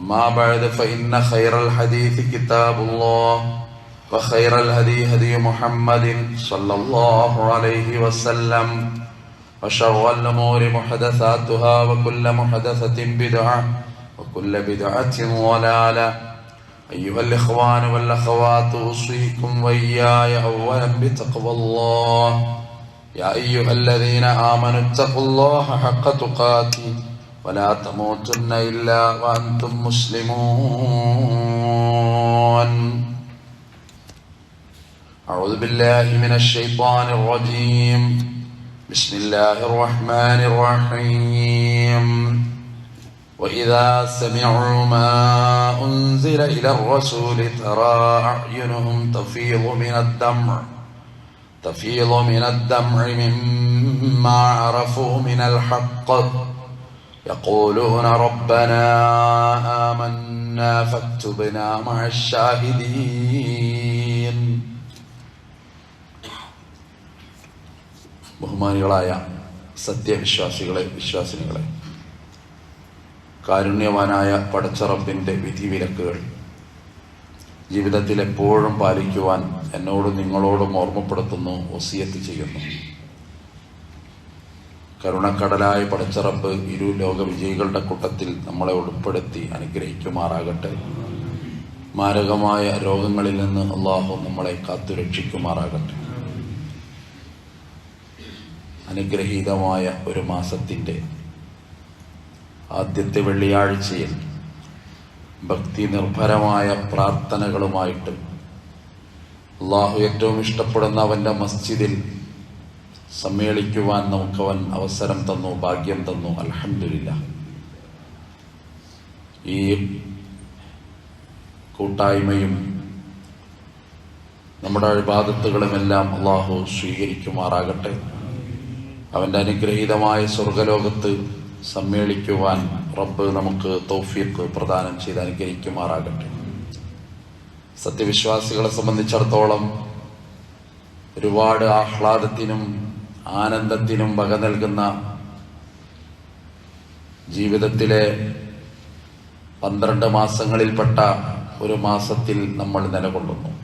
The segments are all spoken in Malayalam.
أما بعد فإن خير الحديث كتاب الله وخير الهدي هدي محمد صلى الله عليه وسلم وشر الأمور محدثاتها وكل محدثة بدعة وكل بدعة ضلالة. أيها الإخوان والأخوات أوصيكم وإياي أولا بتقوى الله. يا أيها الذين آمنوا اتقوا الله حق تقاته. ولا تموتن إلا وأنتم مسلمون. أعوذ بالله من الشيطان الرجيم. بسم الله الرحمن الرحيم. وإذا سمعوا ما أنزل إلى الرسول ترى أعينهم تفيض من الدمع تفيض من الدمع مما عرفوا من الحق. يقولون ربنا آمنا فاكتبنا مع الشاهدين ബഹുമാനികളായ സത്യവിശ്വാസികളെ വിശ്വാസിനികളെ കാരുണ്യവാനായ പടച്ചറപ്പിന്റെ വിധിവിലക്കുകൾ ജീവിതത്തിൽ എപ്പോഴും പാലിക്കുവാൻ എന്നോടും നിങ്ങളോടും ഓർമ്മപ്പെടുത്തുന്നു ഒസിയത്ത് ചെയ്യുന്നു കരുണക്കടലായ പടച്ചറമ്പ് ഇരു ലോക വിജയികളുടെ കൂട്ടത്തിൽ നമ്മളെ ഉൾപ്പെടുത്തി അനുഗ്രഹിക്കുമാറാകട്ടെ. മാരകമായ രോഗങ്ങളിൽ നിന്ന് അള്ളാഹു നമ്മളെ കാത്തുരക്ഷിക്കുമാറാകട്ടെ. അനുഗ്രഹീതമായ ഒരു മാസത്തിന്റെ ആദ്യത്തെ വെള്ളിയാഴ്ചയിൽ ഭക്തി നിർഭരമായ പ്രാർത്ഥനകളുമായിട്ട് അള്ളാഹു ഏറ്റവും ഇഷ്ടപ്പെടുന്ന അവന്റെ മസ്ജിദിൽ സമ്മേളിക്കുവാൻ നമുക്കവൻ അവസരം തന്നു ഭാഗ്യം തന്നു. അലഹമില്ല ഈ കൂട്ടായ്മയും നമ്മുടെ അഴിബാദത്തുകളുമെല്ലാം അള്ളാഹു സ്വീകരിക്കുമാറാകട്ടെ. അവന്റെ അനുഗ്രഹീതമായ സ്വർഗലോകത്ത് സമ്മേളിക്കുവാൻ റബ്ബ് നമുക്ക് തൗഫീഖ് പ്രദാനം ചെയ്ത് അനുഗ്രഹിക്കുമാറാകട്ടെ. സത്യവിശ്വാസികളെ സംബന്ധിച്ചിടത്തോളം ഒരുപാട് ആഹ്ലാദത്തിനും ആനന്ദത്തിനും വക നൽകുന്ന ജീവിതത്തിലെ പന്ത്രണ്ട് മാസങ്ങളിൽപ്പെട്ട ഒരു മാസത്തിൽ നമ്മൾ നിലകൊള്ളുന്നു.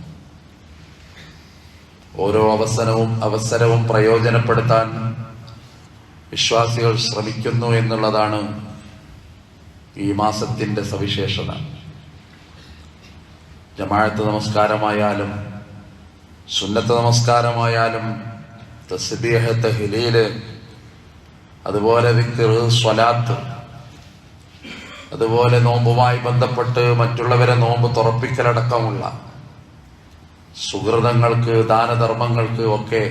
ഓരോ അവസരവും അവസരവും പ്രയോജനപ്പെടുത്താൻ വിശ്വാസികൾ ശ്രമിക്കുന്നു എന്നുള്ളതാണ് ഈ മാസത്തിന്റെ സവിശേഷത. ജമാഴത്ത് നമസ്കാരമായാലും സുന്നത്ത് നമസ്കാരമായാലും തസ്ബീഹ് തഹ്ലീൽ അതുപോലെ സ്വലാത്ത് അതുപോലെ നോമ്പുമായി ബന്ധപ്പെട്ട് മറ്റുള്ളവരെ നോമ്പ് തുറപ്പിക്കലടക്കമുള്ള സുഹൃതങ്ങൾക്ക് ദാനധർമ്മങ്ങൾക്ക് ഒക്കെ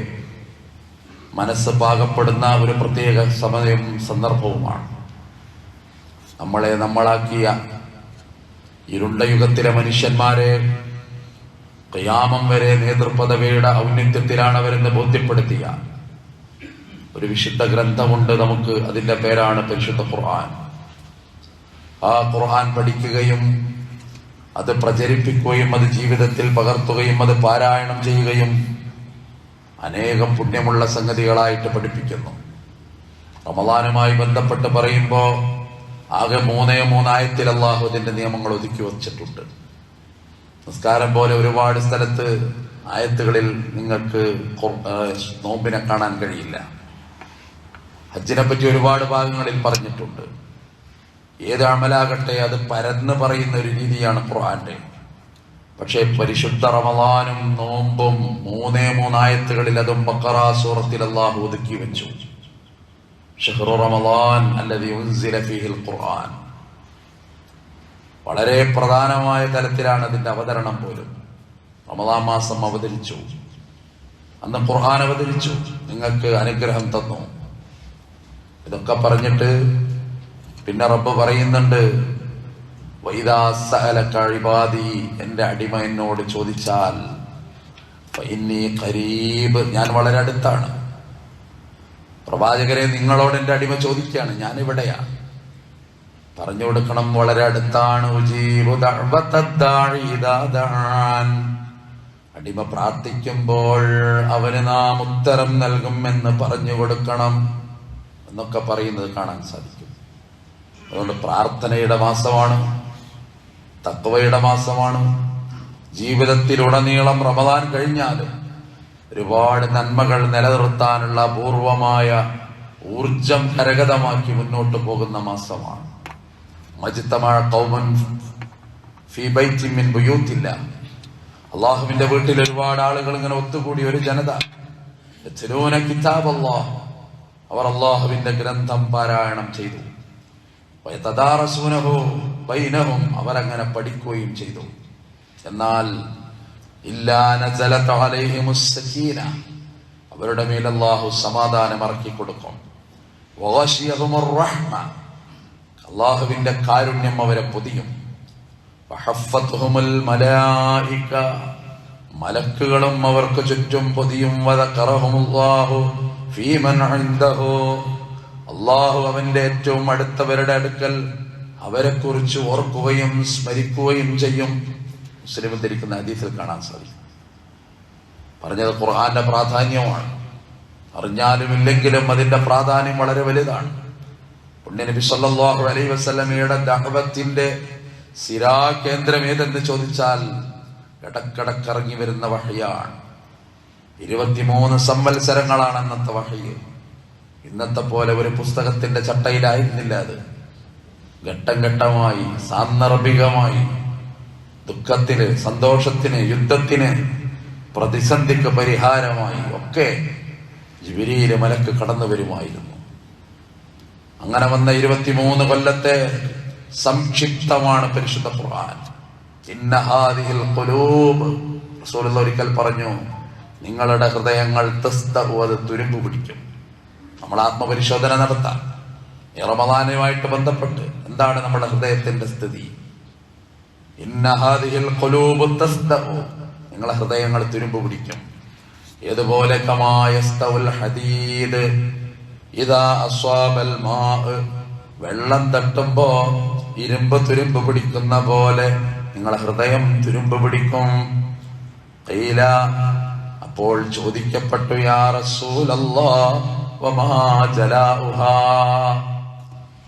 മനസ്സ് പാകപ്പെടുന്ന ഒരു പ്രത്യേക സമയവും സന്ദർഭവുമാണ്. നമ്മളെ നമ്മളാക്കിയ ഇരുണ്ട യുഗത്തിലെ മനുഷ്യന്മാരെ കയാമം വരെ നേതൃപദവിയുടെ ഔന്നിത്യത്തിലാണ് അവരെന്ന് ബോധ്യപ്പെടുത്തിയ. ഒരു വിശുദ്ധ ഗ്രന്ഥമുണ്ട് നമുക്ക് അതിന്റെ പേരാണ് പരിശുദ്ധ ഖുർആൻ. ആ ഖുർആൻ പഠിക്കുകയും അത് പ്രചരിപ്പിക്കുകയും അത് ജീവിതത്തിൽ പകർത്തുകയും അത് പാരായണം ചെയ്യുകയും അനേകം പുണ്യമുള്ള സംഗതികളായിട്ട് പഠിപ്പിക്കുന്നു. റമദാനുമായി ബന്ധപ്പെട്ട് പറയുമ്പോൾ ആകെ മൂന്നേ മൂന്നായത്തിൽ അള്ളാഹു അതിന്റെ നിയമങ്ങൾ ഒതുക്കി വച്ചിട്ടുണ്ട്. നിസ്കാരം പോലെ ഒരുപാട് സ്ഥലത്ത് ആയത്തുകളിൽ നിങ്ങൾക്ക് നോമ്പിനെ കാണാൻ കഴിയില്ല. ഹജ്ജിനെ പറ്റി ഒരുപാട് ഭാഗങ്ങളിൽ പറഞ്ഞിട്ടുണ്ട്. ഏത് അമലാകട്ടെ അത് പരന്ന് പറയുന്ന ഒരു രീതിയാണ് ഖുർആന്റെ പക്ഷേ പരിശുദ്ധ റമദാനും നോമ്പും മൂന്നേ മൂന്നായത്തുകളിൽ അതും ബക്കറ സൂറത്തിൽ അള്ളാഹു ഒതുക്കി വെച്ചു. ഷെഹ്റു റമദാൻ അല്ലതി ഉൻസില ഫീഹിൽ ഖുർആൻ. വളരെ പ്രധാനമായ തലത്തിലാണ് അതിന്റെ അവതരണം പോലും. റമദാ മാസം അവതരിച്ചു. അന്ന് ഖുർആൻ അവതരിച്ചു. നിങ്ങൾക്ക് അനുഗ്രഹം തന്നു. ഇതൊക്കെ പറഞ്ഞിട്ട് പിന്നെ റബ്ബ് പറയുന്നുണ്ട് വൈദാസഹലക്കഴിപാതി എന്റെ അടിമ എന്നോട് ചോദിച്ചാൽ കരീബ് ഞാൻ വളരെ അടുത്താണ്. പ്രവാചകരെ നിങ്ങളോട് എന്റെ അടിമ ചോദിക്കുകയാണ് ഞാൻ ഇവിടെയാണ് പറഞ്ഞു കൊടുക്കണം വളരെ അടുത്താണ്. അടിമ പ്രാർത്ഥിക്കുമ്പോൾ അവന് നാം ഉത്തരം നൽകും എന്ന് പറഞ്ഞു കൊടുക്കണം എന്നൊക്കെ പറയുന്നത് കാണാൻ സാധിക്കും. അതുകൊണ്ട് പ്രാർത്ഥനയുടെ മാസമാണ് തക്കവയുടെ മാസമാണ്. ജീവിതത്തിലുടനീളം റമദാൻ കഴിഞ്ഞാലും ഒരുപാട് നന്മകൾ നിലനിർത്താനുള്ള അപൂർവമായ ഊർജം കരഗതമാക്കി മുന്നോട്ട് പോകുന്ന മാസമാണ്. മജിത്തമഴ കൗമൻ ഫീ ബൈത്തിൻ മിൻ ബുയൂത്തില്ല. അള്ളാഹുവിന്റെ വീട്ടിൽ ഒരുപാട് ആളുകൾ ഇങ്ങനെ ഒത്തുകൂടി ഒരു ജനത. യത്ലൂന കിതാബ് അല്ലാഹ് അവർ അള്ളാഹുവിന്റെ ഗ്രന്ഥം പാരായണം ചെയ്തു. വയതദാറസൂനഹു ബൈനഹും അവരങ്ങനെ പഠിക്കുകയും ചെയ്തു. എന്നാൽ ഇല്ലാ നസലത അലൈഹിമുസ് അവരുടെ മേൽ അള്ളാഹു സമാധാനം ഇറക്കി കൊടുക്കും അള്ളാഹുവിന്റെ കാരുണ്യം അവരെ പൊതിയും. മലക്കുകളും അവർക്ക് ചുറ്റും പൊതിയും. അള്ളാഹു അവന്റെ ഏറ്റവും അടുത്തവരുടെ അടുക്കൽ അവരെ കുറിച്ച് ഓർക്കുകയും സ്മരിക്കുകയും ചെയ്യും. മുസ്ലിം ധരിക്കുന്ന അതീതിൽ കാണാൻ സാധിക്കും. പറഞ്ഞത് ഖുർആന്റെ പ്രാധാന്യമാണ്. അറിഞ്ഞാലും ഇല്ലെങ്കിലും അതിന്റെ പ്രാധാന്യം വളരെ വലുതാണ്. പുണ്യനബി സല്ലല്ലാഹു അലൈഹി വസല്ലമയുടെ ദഅവത്തിന്റെ സിരാ കേന്ദ്രം ഏതെന്ന് ചോദിച്ചാൽ ഇടക്കിടക്കിറങ്ങി വരുന്ന വഹയാണ്. ഇരുപത്തിമൂന്ന് സംവത്സരങ്ങളാണ് അന്നത്തെ വഹയ്യ് ഇന്നത്തെ പോലെ ഒരു പുസ്തകത്തിന്റെ ചട്ടയിലായിരുന്നില്ല അത്. ഘട്ടം ഘട്ടമായി സാന്ദർഭികമായി ദുഃഖത്തിന് സന്തോഷത്തിന് യുദ്ധത്തിന് പ്രതിസന്ധിക്ക് പരിഹാരമായി ഒക്കെ ജിബിരിയിലെ മലക്ക് കടന്നു വരുമായിരുന്നു അങ്ങനെ വന്ന ഇരുപത്തിമൂന്ന് കൊല്ലത്തെ സംക്ഷിപ്തമാണ് പരിശുദ്ധ ഖുർആൻ. ഇന്ന ഹാദിഹിൽ ഖുലൂബ്. റസൂലുള്ള ഒരിക്കൽ പറഞ്ഞു നിങ്ങളുടെ ഹൃദയങ്ങൾ തസ്തഹു അത് തുരുമ്പ് പിടിക്കും. നമ്മൾ ആത്മപരിശോധന നടത്താം. റമദാനുമായിട്ട് ബന്ധപ്പെട്ട് എന്താണ് നമ്മുടെ ഹൃദയത്തിന്റെ സ്ഥിതി? ഇന്ന ഹാദിഹിൽ ഖുലൂബ് തസ്തഹു നിങ്ങളുടെ ഹൃദയങ്ങൾ തുരുമ്പ് പിടിക്കും. ഏതുപോലെ കമായസ്തൗൽ ഹദീദ്. ഇതാ അസ്വാബൽ മാ വെള്ളം തട്ടുമ്പോ ഇരുമ്പ് തുരുമ്പ് പിടിക്കുന്ന പോലെ നിങ്ങളെ ഹൃദയം തുരുമ്പ് പിടിക്കും. കയ്യില അപ്പോൾ ചോദിക്കപ്പെട്ടു യാ റസൂലല്ലാ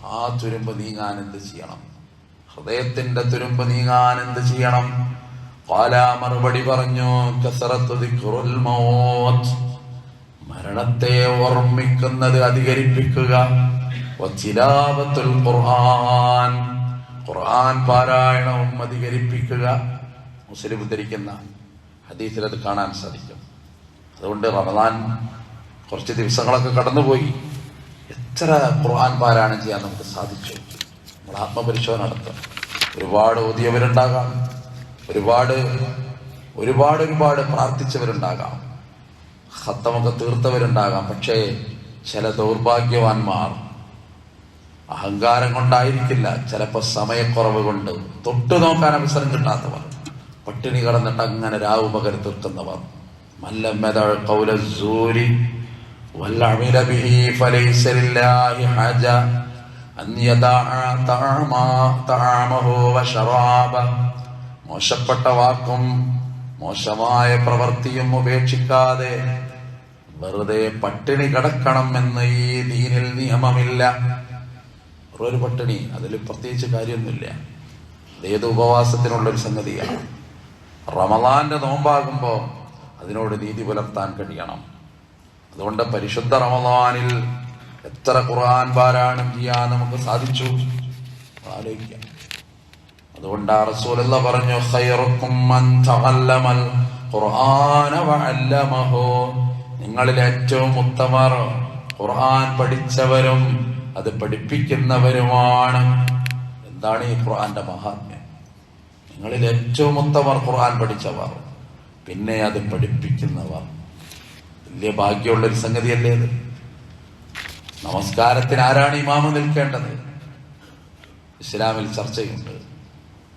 ആ തുരുമ്പ് നീങ്ങാൻ എന്ത് ചെയ്യണം? ഹൃദയത്തിന്റെ തുരുമ്പ് നീങ്ങാൻ എന്ത് ചെയ്യണം? പാലാ മറുപടി പറഞ്ഞു കസറത്ത് മൗത്ത്. മരണത്തെ ഓർമ്മിക്കുന്നത് അധികരിപ്പിക്കുക. ഖുർആൻ ഖുർആൻ പാരായണവും അധികരിപ്പിക്കുക. മുസ്ലിം ഉദ്ധരിക്കുന്ന ഹദീസിൽ അത് കാണാൻ സാധിക്കും. അതുകൊണ്ട് റമദാൻ കുറച്ച് ദിവസങ്ങളൊക്കെ കടന്നുപോയി. എത്ര ഖുർആൻ പാരായണം ചെയ്യാൻ നമുക്ക് സാധിച്ചു. നമ്മൾ ആത്മപരിശോധന നടത്തും ഒരുപാട് ഓതിയവരുണ്ടാകാം. ഒരുപാട് ഒരുപാട് ഒരുപാട് പ്രാർത്ഥിച്ചവരുണ്ടാകാം. ഹത്തമൊക്കെ തീർത്തവരുണ്ടാകാം. പക്ഷേ ചില ദൗർഭാഗ്യവാന്മാർ അഹങ്കാരം കൊണ്ടായിരിക്കില്ല. ചിലപ്പോൾ സമയക്കുറവ് കൊണ്ട് തൊട്ടു നോക്കാൻ അവസരം കിട്ടാത്തവർ. പട്ടിണി കടന്നിട്ട് അങ്ങനെ രാവ് പകൽ തീർക്കുന്നവർ. മോശപ്പെട്ട വാക്കും മോശമായ പ്രവൃത്തിയും ഉപേക്ഷിക്കാതെ വെറുതെ പട്ടിണി കിടക്കണം എന്ന് ഈ ദീനിൽ നിയമമില്ല. ഒരു പട്ടിണി അതിൽ പ്രത്യേകിച്ച് കാര്യമൊന്നുമില്ല. ഏത് ഉപവാസത്തിനുള്ളൊരു സംഗതിയാണ്. റമദാന്റെ നോമ്പാകുമ്പോൾ അതിനോട് നീതി പുലർത്താൻ കഴിയണം. അതുകൊണ്ട് പരിശുദ്ധ റമദാനിൽ എത്ര ഖുർആൻ പാരായണം ചെയ്യാൻ നമുക്ക് സാധിച്ചു? ആലോചിക്കാം. അതുകൊണ്ട് ആ പറഞ്ഞു ഖൈറുക്കും മൻ തഅല്ലമൽ ഖുർആന നിങ്ങളിൽ ഏറ്റവും ഉത്തമർ ഖുർആൻ പഠിച്ചവരും അത് പഠിപ്പിക്കുന്നവരുമാണ്. എന്താണ് ഈ ഖുർആന്റെ മഹാത്മ്യം? നിങ്ങളിൽ ഏറ്റവും ഉത്തമർ ഖുർആൻ പഠിച്ചവർ പിന്നെ അത് പഠിപ്പിക്കുന്നവർ. വലിയ ഭാഗ്യമുള്ള ഒരു സംഗതിയല്ലേ അത് നമസ്കാരത്തിന് ആരാണ് ഇമാമ് നിൽക്കേണ്ടത്? ഇസ്ലാമിൽ ചർച്ചയുണ്ട്.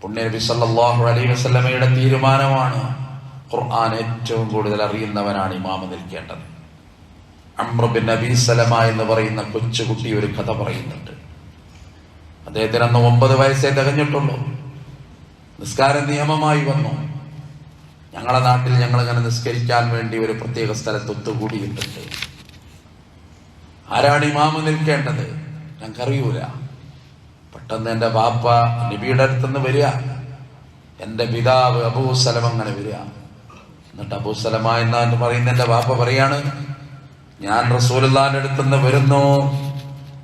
പുണ്യനബി സല്ലല്ലാഹു അലൈഹി വസല്ലമയുടെ തീരുമാനമാണ് ഖുർആൻ ഏറ്റവും കൂടുതൽ അറിയുന്നവനാണ് ഇമാമ നിൽക്കേണ്ടത്. അമ്രബിൻ നബി സലമ എന്ന് പറയുന്ന കൊച്ചുകുട്ടി ഒരു കഥ പറയുന്നുണ്ട്. അദ്ദേഹത്തിന് അന്ന് ഒമ്പത് വയസ്സേ തികഞ്ഞിട്ടുള്ളൂ. നിസ്കാരം നിയമമായി വന്നു. ഞങ്ങളുടെ നാട്ടിൽ ഞങ്ങൾ അങ്ങനെ നിസ്കരിക്കാൻ വേണ്ടി ഒരു പ്രത്യേക സ്ഥലത്ത് ഒത്തുകൂടിയിട്ടുണ്ട്. ആരാണ് ഇമാമ നിൽക്കേണ്ടത്? ഞങ്ങൾക്കറിയൂല. പെട്ടെന്ന് എന്റെ ബാപ്പ നബിയുടെ അടുത്തുനിന്ന് വരിക. എന്റെ പിതാവ് അബൂസലം അങ്ങനെ വരിക. എന്നിട്ട് അബൂസലമ എന്നാന്ന് പറയുന്ന എന്റെ വാപ്പ പറയാണ് ഞാൻ റസൂലുള്ളാന്റെ അടുത്തുനിന്ന് വരുന്നു.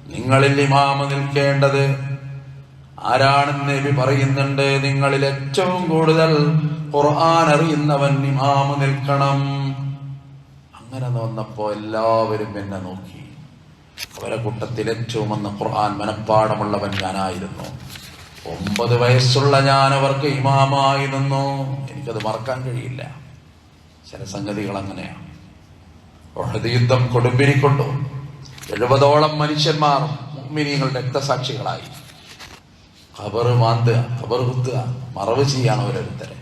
നിങ്ങളിൽ ഇമാമ നിൽക്കേണ്ടത് ആരാണെന്ന് നബി പറയുന്നുണ്ട്. നിങ്ങളിൽ ഏറ്റവും കൂടുതൽ ഖുർആൻ അറിയുന്നവൻ ഇമാമ നിൽക്കണം. അങ്ങനെ വന്നപ്പോ എല്ലാവരും എന്നെ നോക്കി. അവരെ കൂട്ടത്തിൽ ഏറ്റവും അന്ന് ഖുർആൻ മനഃപ്പാടമുള്ളവൻ ഞാനായിരുന്നു. ഒമ്പത് വയസ്സുള്ള ഞാൻ അവർക്ക് ഇമാമായി നിന്നു. എനിക്കത് മറക്കാൻ കഴിയില്ല. ചില സംഗതികൾ അങ്ങനെയാണ് ഒഹദ് യുദ്ധം കൊടുമ്പിരിക്കൊണ്ടു എഴുപതോളം മനുഷ്യന്മാർ മുഅ്മിനീങ്ങൾ രക്തസാക്ഷികളായി. കബറ് മാന്തുക ഖബർ കുത്തുക മറവ് ചെയ്യാണ് ഓരോരുത്തരെ.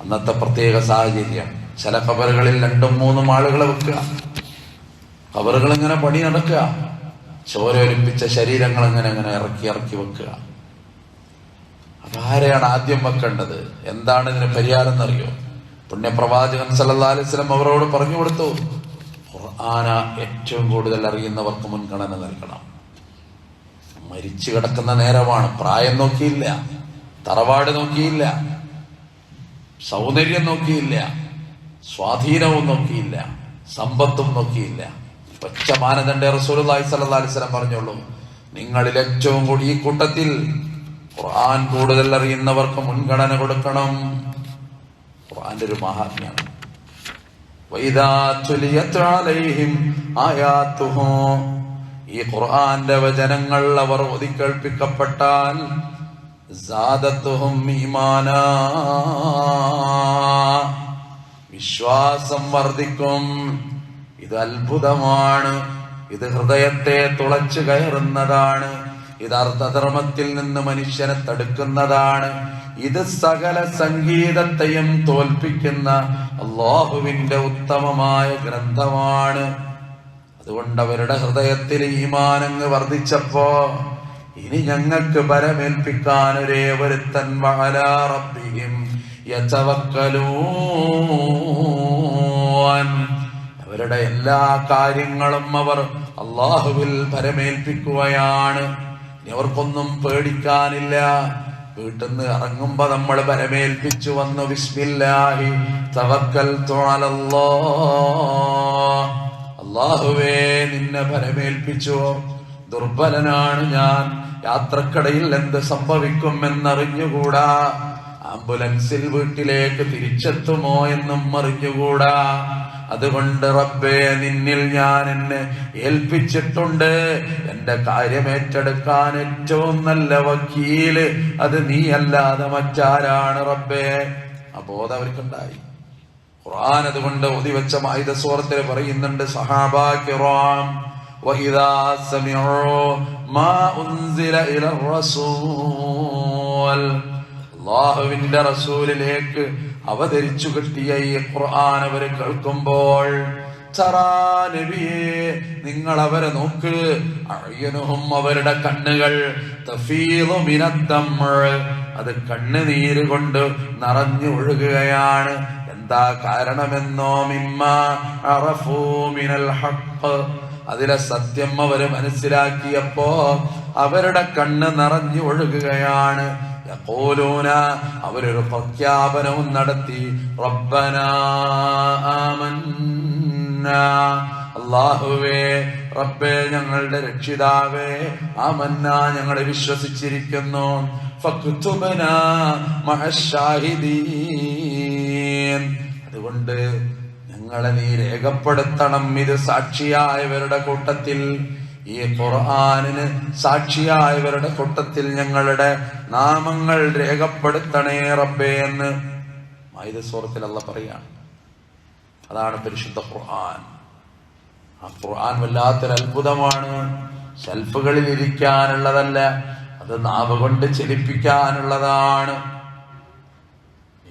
അന്നത്തെ പ്രത്യേക സാഹചര്യം ചില കബറുകളിൽ രണ്ടും മൂന്നും ആളുകളെ വെക്കുക. കബറുകൾ ഇങ്ങനെ പണി നടക്കുക. ചോരൊലിപ്പിച്ച ശരീരങ്ങൾ ഇങ്ങനെ ഇങ്ങനെ ഇറക്കി ഇറക്കി വെക്കുക. അപ്പൊ ആരെയാണ് ആദ്യം വെക്കേണ്ടത്? എന്താണ് ഇതിന് പരിഹാരം എന്നറിയോ? പുണ്യപ്രവാചകൻ സല്ലല്ലാഹു അലൈഹി വസല്ലം അവരോട് പറഞ്ഞു കൊടുത്തു. ഖുർആന ഏറ്റവും കൂടുതൽ അറിയുന്നവർക്ക് മുൻഗണന നൽകണം. മരിച്ചു കിടക്കുന്ന നേരമാണ്. പ്രായം നോക്കിയില്ല. തറവാട് നോക്കിയില്ല. സൗന്ദര്യം നോക്കിയില്ല. സ്വാധീനവും നോക്കിയില്ല. സമ്പത്തും നോക്കിയില്ല. പച്ച മാനദണ്ഡ റസൂലി സല്ലാ അലൈഹി വസല്ലം പറഞ്ഞോളൂ നിങ്ങളിൽ ഏറ്റവും കൂടി ഈ കൂട്ടത്തിൽ ഖുർആൻ കൂടുതൽ അറിയുന്നവർക്ക് മുൻഗണന കൊടുക്കണം. ഖുർആന്റെ ഒരു മഹാത്മ്യാണ് ഈ ഖുർആന്റെ വചനങ്ങൾ അവർ ഒതിക്കേൾപ്പിക്കപ്പെട്ടാൽ വിശ്വാസം വർദ്ധിക്കും. ഇത് അത്ഭുതമാണ്. ഇത് ഹൃദയത്തെ തുളച്ചു കയറുന്നതാണ്. ഇത് അർത്ഥധർമ്മത്തിൽ നിന്ന് മനുഷ്യനെ തടുക്കുന്നതാണ്. ഇത് സകല സംഗീതത്തെയും തോൽപ്പിക്കുന്ന അള്ളാഹുവിന്റെ ഉത്തമമായ ഗ്രന്ഥമാണ്. അതുകൊണ്ട് അവരുടെ ഹൃദയത്തിൽ ഈമാനങ്ങ് വർദ്ധിച്ചപ്പോ ഇനി ഞങ്ങൾക്ക് പരമേൽപ്പിക്കാൻ ഒരേ ഒരുത്തൻ റബ്ബിഹിം അവരുടെ എല്ലാ കാര്യങ്ങളും അവർ അള്ളാഹുവിൽ പരമേൽപ്പിക്കുകയാണ്. അവർക്കൊന്നും പേടിക്കാനില്ല. വീട്ടിൽ നിന്ന് ഇറങ്ങുമ്പോ നമ്മൾ പരമേൽപ്പിച്ചു വന്നു വിസ്മില്ലാഹി തവക്കൽ അള്ളാഹുവേ നിന്നെ പരമേൽപ്പിച്ചു ദുർബലനാണ് ഞാൻ. യാത്രക്കടയിൽ എന്ത് സംഭവിക്കും എന്നറിഞ്ഞുകൂടാ ആംബുലൻസിൽ വീട്ടിലേക്ക് തിരിച്ചെത്തുമോ എന്നും അറിഞ്ഞുകൂടാ. അതുകൊണ്ട് റബ്ബേ നിന്നിൽ ഞാൻ എന്നെ ഏൽപ്പിച്ചിട്ടുണ്ട് എന്റെ കാര്യം ഏറ്റെടുക്കാൻ ഏറ്റവും നല്ല വക്കീല് അത് നീയല്ലാതെ മറ്റാരാണ് റബ്ബേ ആ ബോധം അവർക്കുണ്ടായി ഖുർആൻ അതുകൊണ്ട് ഒതിവെച്ച ആയുധ സൂറത്തിൽ പറയുന്നുണ്ട് സഹാബാ കിറാം وإذا سمعوا ما أنزل إلى الرسول അള്ളാഹുവിന്റെ റസൂലിലേക്ക് അവതരിച്ചു കിട്ടിയ ഈ ഖുർആൻ അവർ കേൾക്കുമ്പോൾ നബിയെ നിങ്ങൾ അവരെ നോക്ക്. അയ്യനുഹും അവരുടെ കണ്ണുകൾ. അത് കണ്ണുനീര് കൊണ്ട് നിറഞ്ഞു ഒഴുകുകയാണ്. എന്താ കാരണമെന്നോ? മിമ്മ മിനൽ ഹഖ്. അതിലെ സത്യം അവർ മനസ്സിലാക്കിയപ്പോ അവരുടെ കണ്ണ് നിറഞ്ഞു ഒഴുകുകയാണ്. അവരൊരു പ്രഖ്യാപനവും നടത്തി. റബ്ബന അള്ളാഹുവേ റബ്ബേ ഞങ്ങളുടെ രക്ഷിതാവേ ആമന്ന ഞങ്ങളെ വിശ്വസിച്ചിരിക്കുന്നു. അതുകൊണ്ട് ഞങ്ങളെ നീ രേഖപ്പെടുത്തണം. ഇത് സാക്ഷിയായവരുടെ കൂട്ടത്തിൽ. ഈ ഖുർആാനിന് സാക്ഷിയായവരുടെ കൂട്ടത്തിൽ ഞങ്ങളുടെ നാമങ്ങൾ രേഖപ്പെടുത്തണേ റബ്ബേ എന്ന് മൈദ സൂറത്തിൽ അല്ല പറയാണ്. അതാണ് പരിശുദ്ധ ഖുർആൻ. ആ ഖുർആൻ വല്ലാത്തൊരു അത്ഭുതമാണ്. ഷെൽഫുകളിൽ ഇരിക്കാനുള്ളതല്ല അത് നാവ് കൊണ്ട് ചലിപ്പിക്കാനുള്ളതാണ്.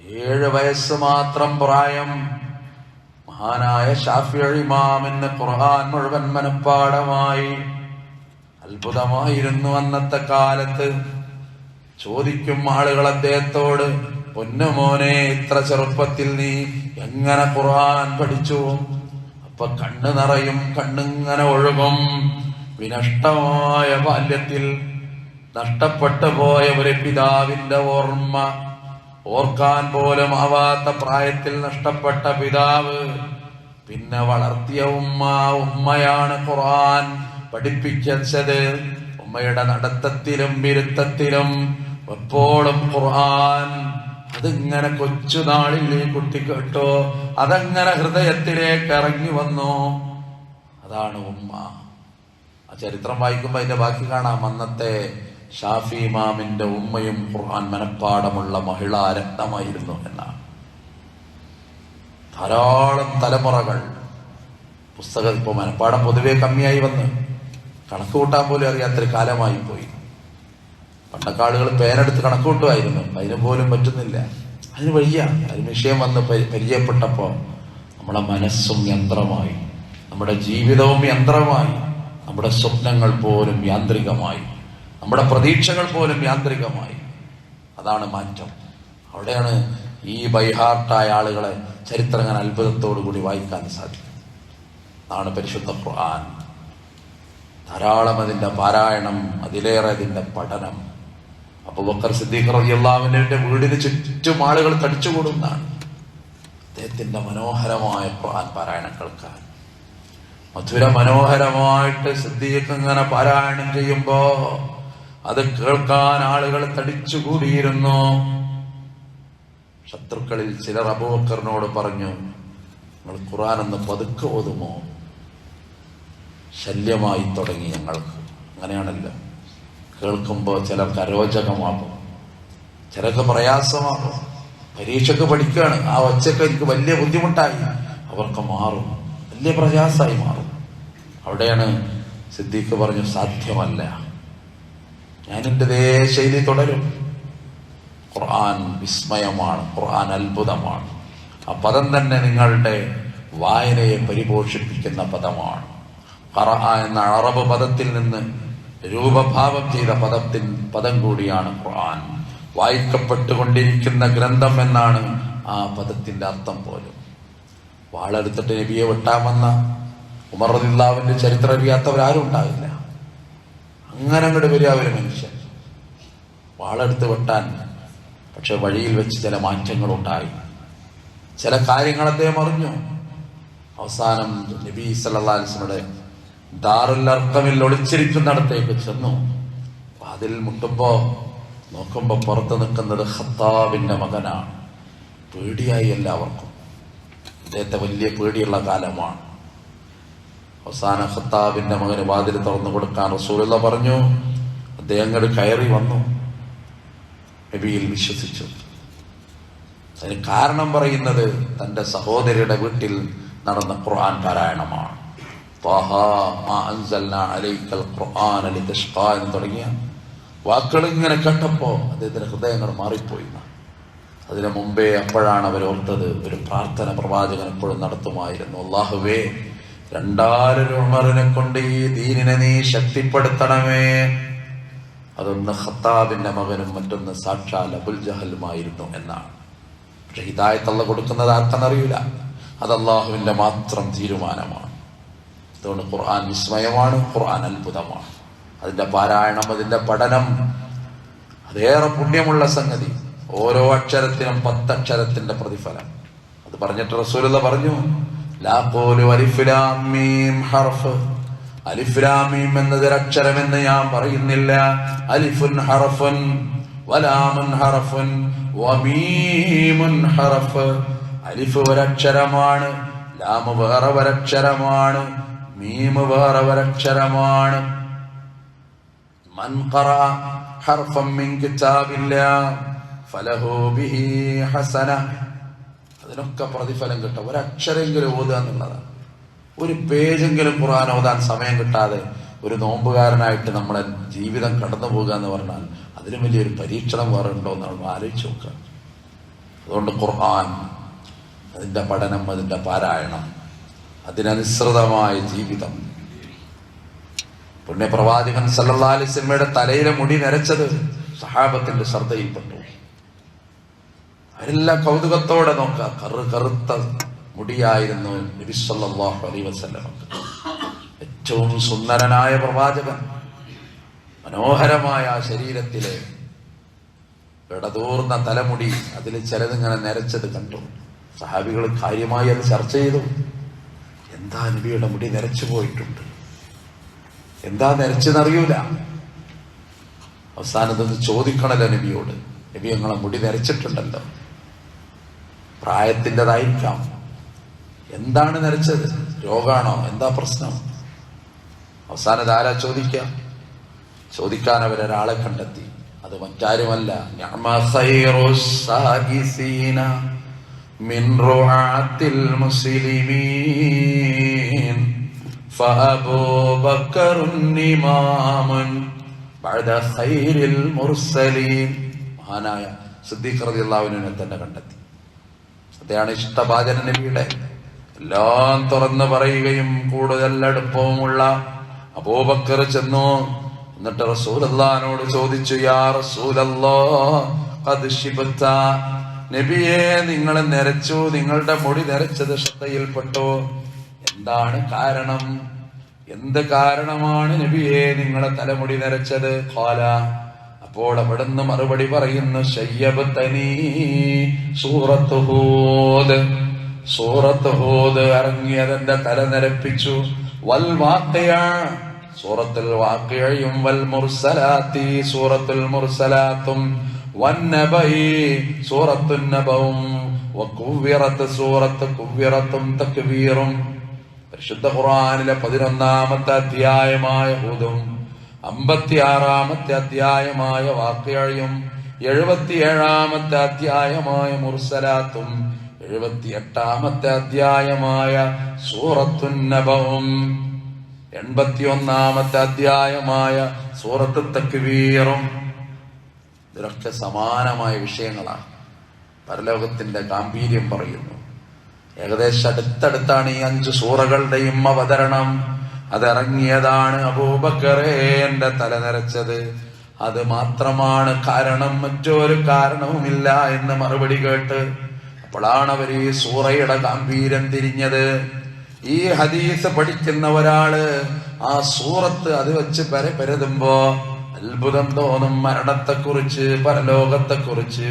ഏഴ് വയസ്സ് മാത്രം പ്രായം മഹാനായ ഷാഫി ഇമാമിന് ഖുർആൻ മുഴുവൻ മനപ്പാടമായി അത്ഭുതമായിരുന്നു അന്നത്തെ കാലത്ത്. ചോദിക്കും ആളുകൾ അദ്ദേഹത്തോട് പൊന്നുമോനെ ഇത്ര ചെറുപ്പത്തിൽ നീ എങ്ങനെ ഖുർആൻ പഠിച്ചു? അപ്പൊ കണ്ണ് നിറയും കണ്ണിങ്ങനെ ഒഴുകും. വിനഷ്ടമായ ബാല്യത്തിൽ നഷ്ടപ്പെട്ടു പോയ ഒരു പിതാവിന്റെ ഓർമ്മ ഓർക്കാൻ പോലും ആവാത്ത പ്രായത്തിൽ നഷ്ടപ്പെട്ട പിതാവ് പിന്നെ വളർത്തിയ ഉമ്മ ഉമ്മയാണ് ഖുർആൻ പഠിപ്പിച്ചത് ഉമ്മയുടെ നടത്തത്തിലും വിരുത്തത്തിലും എപ്പോഴും ഖുർആൻ. അതിങ്ങനെ കൊച്ചുനാളിൽ ഈ കുട്ടി കേട്ടോ. അതങ്ങനെ ഹൃദയത്തിലേക്ക് ഇറങ്ങി വന്നു. അതാണ് ഉമ്മ. ആ ചരിത്രം വായിക്കുമ്പോൾ അതിന്റെ ബാക്കി കാണാം അന്നത്തെ ഷാഫി ഇമാമിന്റെ ഉമ്മയും ഖുർആൻ മനപ്പാടമുള്ള മഹിളാ രത്നമായിരുന്നു എന്നാണ്. ധാരാളം തലമുറകൾ പുസ്തകം ഇപ്പൊ മനപ്പാടം പൊതുവെ കമ്മിയായി വന്ന് കണക്ക് കൂട്ടാൻ പോലും അറിയാത്തൊരു കാലമായി പോയി. പണ്ടൊക്കെ ആളുകൾ പേരെടുത്ത് കണക്ക് കൂട്ടുമായിരുന്നു. അതിന് പോലും പറ്റുന്നില്ല. അതിന് വഴിയ അതിന് വിഷയം വന്ന് പരിചയപ്പെട്ടപ്പോൾ പരിചയപ്പെട്ടപ്പോ നമ്മുടെ മനസ്സും യന്ത്രമായി. നമ്മുടെ ജീവിതവും യന്ത്രമായി. നമ്മുടെ സ്വപ്നങ്ങൾ പോലും യാന്ത്രികമായി. നമ്മുടെ പ്രതീക്ഷകൾ പോലും യാന്ത്രികമായി. അതാണ് മാറ്റം. അവിടെയാണ് ഈ ബൈഹാർട്ടായ ആളുകളെ ചരിത്രങ്ങൾ അത്ഭുതത്തോടു കൂടി വായിക്കാൻ സാധിക്കും അതാണ് പരിശുദ്ധ ഖുർആൻ. ധാരാളം അതിന്റെ പാരായണം അതിലേറെ അതിന്റെ പഠനം. അബൂബക്കർ സിദ്ദീഖ് റളിയല്ലാഹുവിന്റെ വീടിന് ചുറ്റും ആളുകൾ തടിച്ചുകൂടുന്നതാണ്. അദ്ദേഹത്തിന്റെ മനോഹരമായ ഖുർആൻ പാരായണം കേൾക്കാൻ മധുര മനോഹരമായിട്ട് സിദ്ദീഖ് ഇങ്ങനെ പാരായണം ചെയ്യുമ്പോ അത് കേൾക്കാൻ ആളുകൾ തടിച്ചുകൂടിയിരുന്നു. ശത്രുക്കളിൽ ചിലർ അബൂബക്കറിനോട് പറഞ്ഞു നിങ്ങൾ ഖുർആൻ ഒന്ന് പതുക്കെ ഓതുമോ? ശല്യമായി തുടങ്ങി ഞങ്ങൾക്ക്. അങ്ങനെയാണല്ലോ. കേൾക്കുമ്പോൾ ചിലർക്ക് അരോചകമാകും ചിലർക്ക് പ്രയാസമാകും. പരീക്ഷയ്ക്ക് പഠിക്കുകയാണ്. ആ ഒച്ചക്ക് എനിക്ക് വലിയ ബുദ്ധിമുട്ടായി. അവർക്ക് മാറും വലിയ പ്രയാസമായി മാറും. അവിടെയാണ് സിദ്ദീഖ് പറഞ്ഞു സാധ്യമല്ല. ദേ ശൈലി തുടരും. ഖുർആൻ വിസ്മയമാണ് ഖുർആൻ അത്ഭുതമാണ്. ആ പദം തന്നെ നിങ്ങളുടെ വായനയെ പരിപോഷിപ്പിക്കുന്ന പദമാണ്. ഖറ എന്ന അറബ് പദത്തിൽ നിന്ന് രൂപഭാവം ചെയ്ത പദത്തിൽ പദം കൂടിയാണ് ഖുർആൻ. വായിക്കപ്പെട്ടുകൊണ്ടിരിക്കുന്ന ഗ്രന്ഥം എന്നാണ് ആ പദത്തിന്റെ അർത്ഥം പോലും. വാളെടുത്തിട്ട് നബിയെ വെട്ടാമെന്ന ഉമർ റളിയല്ലാഹുവിന്റെ ചരിത്രം അറിയാത്തവരാരും ഉണ്ടാവില്ല. അങ്ങനെ അങ്ങോട്ട് വരിക ഒരു മനുഷ്യൻ. വാളെടുത്ത് വെട്ടാൻ പക്ഷെ വഴിയിൽ വെച്ച് ചില മാറ്റങ്ങളുണ്ടായി. ചില കാര്യങ്ങൾ അദ്ദേഹം അറിഞ്ഞു. അവസാനം നബി സല്ലാസ്മയുടെ ദാറുൽ അർത്ഥമിൽ ഒളിച്ചിരിക്കുന്നിടത്തേക്ക് ചെന്നു. അതിൽ മുട്ടുമ്പോ നോക്കുമ്പോ പുറത്ത് നിൽക്കുന്നത് ഹത്താബിന്റെ മകനാണ്. പേടിയായി എല്ലാവർക്കും. അദ്ദേഹത്തെ വലിയ പേടിയുള്ള കാലമാണ്. അവസാന ഖത്താബിന്റെ മകന് വാതിൽ തുറന്നു കൊടുക്കാൻ റസൂലുള്ള പറഞ്ഞു. അദ്ദേഹം അങ്ങോട്ട് കയറി വന്നു. നബിയിൽ വിശ്വസിച്ചു. അതിന് കാരണം പറയുന്നത് തന്റെ സഹോദരിയുടെ വീട്ടിൽ നടന്ന ഖുർആൻ പാരായണമാണ്. എന്ന് തുടങ്ങിയ വാക്കുകൾ ഇങ്ങനെ കേട്ടപ്പോ അദ്ദേഹത്തിന്റെ ഹൃദയങ്ങൾ മാറിപ്പോയി. അതിനു മുമ്പേ അപ്പോഴാണ് അവർ ഓർത്തത് ഒരു പ്രാർത്ഥന പ്രവാചകൻ എപ്പോഴും നടത്തുമായിരുന്നു. അള്ളാഹുവേ രണ്ടാലൊരു കൊണ്ട് ഈ ദീനിനെ നീ ശക്തിപ്പെടുത്തണമേ. അതൊന്ന് ഖത്താബിന്റെ മകനും മറ്റൊന്ന് സാക്ഷാൽ അബുൽ ജഹലുമായിരുന്നു എന്നാണ്. പക്ഷെ ഹിദായത്തള്ള കൊടുക്കുന്നത് ആർക്കെന്നറിയില്ല. അത് അള്ളാഹുവിന്റെ മാത്രം തീരുമാനമാണ്. അതുകൊണ്ട് ഖുർആൻ വിസ്മയമാണ് ഖുർആൻ അത്ഭുതമാണ്. അതിന്റെ പാരായണം അതിന്റെ പഠനം അതേറെ പുണ്യമുള്ള സംഗതി. ഓരോ അക്ഷരത്തിനും പത്തക്ഷരത്തിന്റെ പ്രതിഫലം. അത് പറഞ്ഞിട്ട് റസൂലത പറഞ്ഞു ഹർഫ്. അലിഫ്ലാമീം എന്നതൊരക്ഷരമെന്ന് ഞാൻ പറയുന്നില്ല. അലിഫുൻ ഹറഫുൻ വലാമുൻ ഹറഫുൻ വമീമുൻ ഹറഫ് അലിഫ് ഒരക്ഷരമാണ് ലാമ് വേറെ ഒരക്ഷരമാണ് മീമ് വേറെ ഒരക്ഷരമാണ്. മൻഖറ ഹർഫം മിൻ കിതാബില്ല ഫലഹു ബിഹി ഹസന. അതിനൊക്കെ പ്രതിഫലം കിട്ടും. ഒരക്ഷരെങ്കിലും ഓതുക എന്നുള്ളതാണ്. ഒരു പേജെങ്കിലും ഖുർആൻ ഓതാൻ സമയം കിട്ടാതെ ഒരു നോമ്പുകാരനായിട്ട് നമ്മളെ ജീവിതം കടന്നു പോകുക എന്ന് പറഞ്ഞാൽ അതിലും വലിയൊരു പരീക്ഷണം വേറെ ഉണ്ടോ എന്ന് നമ്മൾ ആലോചിച്ച് നോക്കുക. അതുകൊണ്ട് ഖുർആൻ അതിന്റെ പഠനം അതിന്റെ പാരായണം അതിനനുസൃതമായ ജീവിതം. പുണ്യപ്രവാചകൻ സല്ലല്ലാഹു അലൈഹി വസല്ലമയുടെ തലയിലെ മുടി നരച്ചത് സഹാബത്തിന്റെ ശ്രദ്ധയിൽപ്പെട്ടു. അവരെല്ലാം കൗതുകത്തോടെ നോക്കുക കറു കറുത്ത മുടിയായിരുന്നു നബി സല്ലല്ലാഹു അലൈഹി വസല്ലമക്ക് ഏറ്റവും സുന്ദരനായ പ്രവാചകൻ. മനോഹരമായ ആ ശരീരത്തിലെ ഇടതൂർന്ന തലമുടി അതിൽ ചിലതിങ്ങനെ നിരച്ചത് കണ്ടു. സഹാബികൾ കാര്യമായി അത് ചർച്ച ചെയ്തു. എന്താ നബിയുടെ മുടി നിരച്ചു പോയിട്ടുണ്ട്? എന്താ നിരച്ചെന്നറിയൂല. അവസാനത്തൊന്ന് ചോദിക്കണല്ലോ നബിയോട്. നബി ഞങ്ങളെ മുടി നിരച്ചിട്ടുണ്ടല്ലോ. പ്രായത്തിന്റെതായിരിക്കാം എന്താണ് നിരച്ചത്? രോഗാണോ? എന്താ പ്രശ്നം? അവസാനത് ആരാ ചോദിക്കാം ചോദിക്കാൻ അവരൊരാളെ കണ്ടെത്തി. അത് മറ്റാരുമല്ല. മിൻ റുആത്തിൽ മുസ്ലിമീൻ. ഫഅബൂ ബക്കറുൻ ഇമാമുൻ ബഅദ ഖൈറിൽ മുർസലീൻ. മഹാനായ സിദ്ദീഖ് റളിയല്ലാഹുവിനെ തന്നെ കണ്ടെത്തി. അദ്ദേഹമാണ് ഇഷ്ടഭാചന നബിയുടെ. എല്ലാം തുറന്നു പറയുകയും കൂടുതൽ അടുപ്പവുമുള്ള അബൂബക്കർ ചെന്നു. എന്നിട്ട് റസൂലല്ലാനോട് ചോദിച്ചു യാ റസൂലല്ലോ നബിയെ നിങ്ങൾ നിരച്ചു. നിങ്ങളുടെ മുടി നിരച്ചത് ശ്രദ്ധയിൽപ്പെട്ടു. എന്താണ് കാരണം? എന്ത് കാരണമാണ് നബിയെ നിങ്ങളെ തലമുടി നിരച്ചത്? കോല അപ്പോൾ അവിടുന്ന് മറുപടി പറയുന്നു ശയ്യബ് തനീ സൂറത്ത് ഹോദ്. സൂറത്ത് ഹൂദ് ഇറങ്ങിയതെന്റെ തല നിരപ്പിച്ചു. വൽ വാക്കയ സൂറത്തുൽ വാക്കയും വൽ മുർസലാത്തി സൂറത്തുൽ മുർസലാത്തും വന്നബൈ സൂറത്തുന്നബവും നബവും വകുവ്വിറത്ത് സൂറത്ത് കുവ്യറത്തും തക്വീറും. പരിശുദ്ധ ഖുറാനിലെ പതിനൊന്നാമത്തെ അധ്യായമായ ഹൂദും അമ്പത്തിയാറാമത്തെ അധ്യായമായ വാക്കയയും എഴുപത്തിയേഴാമത്തെ അധ്യായമായ മുർസലാത്തും എഴുപത്തിയെട്ടാമത്തെ അധ്യായമായ സൂറത്തുന്നബവും എൺപത്തിയൊന്നാമത്തെ അധ്യായമായ സൂറത്ത് തക്വീറും ഇതിലൊക്കെ സമാനമായ വിഷയങ്ങളാണ്. പരലോകത്തിന്റെ ഗാംഭീര്യം പറയുന്നു. ഏകദേശം അടുത്തടുത്താണ് ഈ അഞ്ച് സൂറകളുടെയും അവതരണം. അതിറങ്ങിയതാണ് അബൂബക്കറേ എന്റെ തല നിറച്ചത്. അത് മാത്രമാണ് കാരണം മറ്റൊരു കാരണവുമില്ല എന്ന് മറുപടി കേട്ട് അപ്പോഴാണ് അവർ ഈ സൂറയുടെ ഗാംഭീര്യം തിരിഞ്ഞത്. ഈ ഹദീസ് പഠിക്കുന്ന ഒരാൾ ആ സൂറത്ത് അത് വെച്ച് പര പരതുമ്പോ അത്ഭുതം തോന്നും മരണത്തെക്കുറിച്ച് പരലോകത്തെക്കുറിച്ച്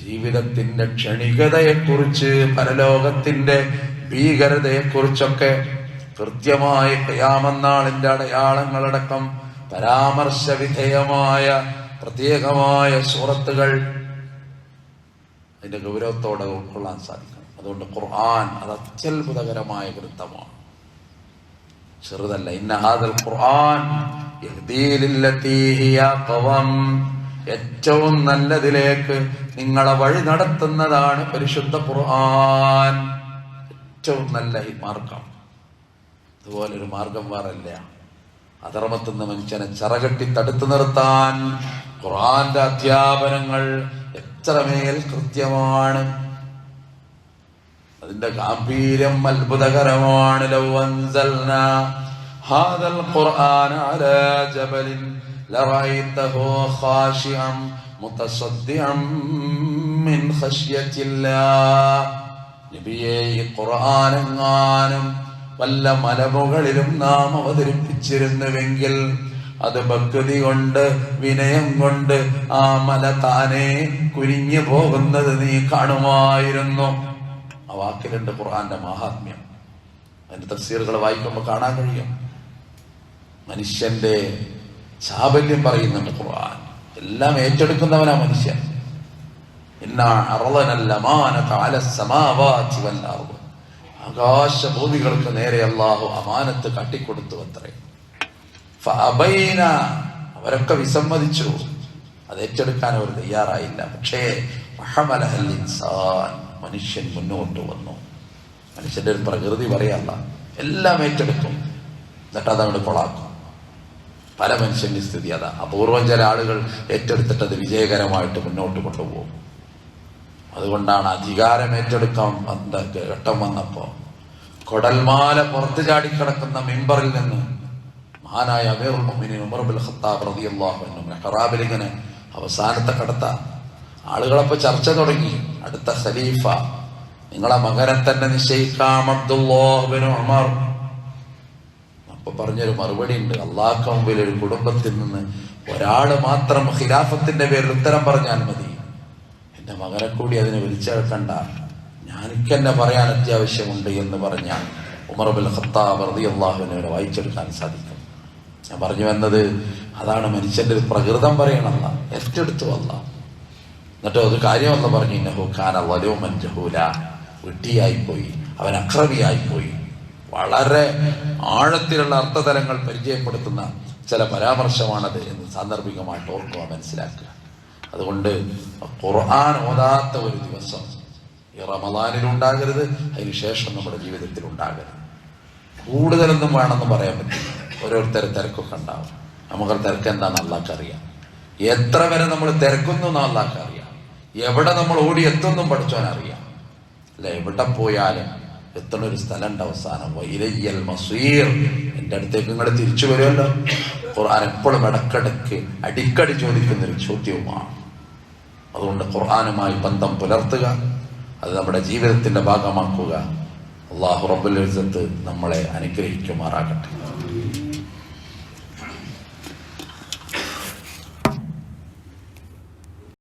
ജീവിതത്തിന്റെ ക്ഷണികതയെക്കുറിച്ച് പരലോകത്തിന്റെ ഭീകരതയെക്കുറിച്ചൊക്കെ. കൃത്യമായി കയാമന്നാളിന്റെ അടയാളങ്ങളടക്കം പരാമർശ വിധേയമായ പ്രത്യേകമായ സൂറത്തുകൾ അതിന്റെ ഗൗരവത്തോടെ ഉൾക്കൊള്ളാൻ സാധിക്കണം. അതുകൊണ്ട് ഖുർആൻ അത് അത്യത്ഭുതകരമായ ഗ്രന്ഥമാണ്. ചെറുതല്ല. ഇന്നഹാദൽ ഖുർആൻ. ഏറ്റവും നല്ലതിലേക്ക് നിങ്ങളെ വഴി നടത്തുന്നതാണ് പരിശുദ്ധ ഖുർആൻ. ഏറ്റവും നല്ല ഈ മാർഗം അതുപോലൊരു മാർഗം വേറല്ല. അധർമ്മത്തുനിന്ന് മനുഷ്യനെ ചറകെട്ടി തടുത്തു നിർത്താൻ ഖുറാന്റെ അധ്യാപനങ്ങൾ എത്രമേൽ കൃത്യമാണ്. അതിന്റെ ഗാംഭീര്യം അത്ഭുതകരമാണ്. ഖുർആനെങ്ങാനും വല്ല മലമുകളിലും നാം അവതരിപ്പിച്ചിരുന്നുവെങ്കിൽ അത് ഭക്തി കൊണ്ട് വിനയം കൊണ്ട് ആ മല താനെ കുരിഞ്ഞു പോകുന്നത് നീ കാണുമായിരുന്നു. ആ വാക്കിലുണ്ട് ഖുർആന്റെ മഹാത്മ്യം. അതിന്റെ തഫ്സീറുകൾ വായിക്കുമ്പോൾ കാണാൻ കഴിയും. മനുഷ്യന്റെ ചാബല്യം പറയുന്നുണ്ട് ഖുർആൻ. എല്ലാം ഏറ്റെടുക്കുന്നവനാ മനുഷ്യൻ. ഇന്നാ കാല വൽ അർദ്. ആകാശഭൂമികൾക്ക് നേരെ അള്ളാഹു അമാനത്ത് കാട്ടിക്കൊടുത്തു അത്രേ. ഫഅബൈന അവരൊക്കെ വിസമ്മതിച്ചു. അത് ഏറ്റെടുക്കാൻ അവർ തയ്യാറായില്ല. പക്ഷേ ഇൻസാൻ മനുഷ്യൻ മുന്നോട്ട് വന്നു. മനുഷ്യന്റെ ഒരു പ്രകൃതി പറയല്ല. എല്ലാം ഏറ്റെടുക്കും. എന്നിട്ട് അതങ്ങോട് കൊളാക്കും. പല മനുഷ്യന്റെ സ്ഥിതി അതാ. അപൂർവം ചില ആളുകൾ ഏറ്റെടുത്തിട്ട് അത് വിജയകരമായിട്ട് മുന്നോട്ട് കൊണ്ടുപോകും. അതുകൊണ്ടാണ് അധികാരം ഏറ്റെടുക്കാൻ വന്ന ഘട്ടം വന്നപ്പോ കൊടൽമാല പുറത്തു ചാടിക്കിടക്കുന്ന മെമ്പറിൽ നിന്ന് മഹാനായ മുഅ്മിനീൻ ഉമർ ഖത്താബ് അവസാനത്തെ കടത്ത ആളുകളപ്പോ ചർച്ച തുടങ്ങി. അടുത്ത ഖലീഫ നിങ്ങളെ മകനെ തന്നെ നിശ്ചയിക്കാം അബ്ദുല്ലാഹ് ബിൻ ഉമർ. അപ്പൊ പറഞ്ഞൊരു മറുപടി ഉണ്ട്. അള്ളാഹ് മുമ്പിൽ ഒരു കുടുംബത്തിൽ നിന്ന് ഒരാൾ മാത്രം ഖിലാഫത്തിന്റെ പേരിൽ ഉത്തരം പറഞ്ഞാൽ മതി. എന്റെ മകനെ കൂടി അതിനെ വിളിച്ചേർക്കണ്ട ഞാനിക്ക് തന്നെ പറയാൻ അത്യാവശ്യമുണ്ട് എന്ന് പറഞ്ഞ ഉമർ ബിൻ ഖത്താബ് അള്ളാഹുവിനെ വായിച്ചെടുക്കാൻ സാധിക്കും. ഞാൻ പറഞ്ഞു വന്നത് അതാണ് മനുഷ്യന്റെ ഒരു പ്രകൃതം പറയണമെന്ന ഏറ്റെടുത്തു അല്ല. എന്നിട്ട് അത് കാര്യമല്ല പറഞ്ഞു ഇന്നഹു ഖാന വലോ ജഹൂല. വിട്ടിയായി പോയി അവൻ അക്രമിയായി പോയി വളരെ ആഴത്തിലുള്ള അർത്ഥതലങ്ങൾ പരിചയപ്പെടുത്തുന്ന ചില പരാമർശമാണത് എന്ന് സാന്ദർഭികമായിട്ട് ഓർക്കുക മനസ്സിലാക്കുക. അതുകൊണ്ട് ഖുർആൻ ഓതാത്ത ഒരു ദിവസം ഈ റമദാനിൽ ഉണ്ടാകരുത് അതിനുശേഷം നമ്മുടെ ജീവിതത്തിൽ ഉണ്ടാകരുത്. കൂടുതലൊന്നും വേണമെന്ന് പറയാൻ പറ്റില്ല. ഓരോരുത്തരെ തിരക്കൊക്കെ ഉണ്ടാവും. നമുക്ക് തിരക്ക് എന്താണെന്ന് അള്ളാക്കറിയാം എത്ര വരെ നമ്മൾ തിരക്കുന്നു എന്ന് എവിടെ നമ്മൾ ഓടി എത്തുന്നും പഠിച്ചോൻ അറിയാം. അല്ല എവിടെ പോയാലും എത്തണ ഒരു സ്ഥലമുണ്ട് അവസാനം. വൈരയ്യൽ മസീർ. എന്റെ അടുത്തേക്ക് നിങ്ങൾ തിരിച്ചു വരുമല്ലോ. ഖുർആൻ എപ്പോഴും ഇടക്കിടക്ക് അടിക്കടി ചോദിക്കുന്നൊരു ചോദ്യവുമാണ്. അതുകൊണ്ട് ഖുർആാനുമായി ബന്ധം പുലർത്തുക അത് നമ്മുടെ ജീവിതത്തിന്റെ ഭാഗമാക്കുക. അള്ളാഹു റബ്ബുൽ നമ്മളെ അനുഗ്രഹിക്കുമാറാകട്ടെ.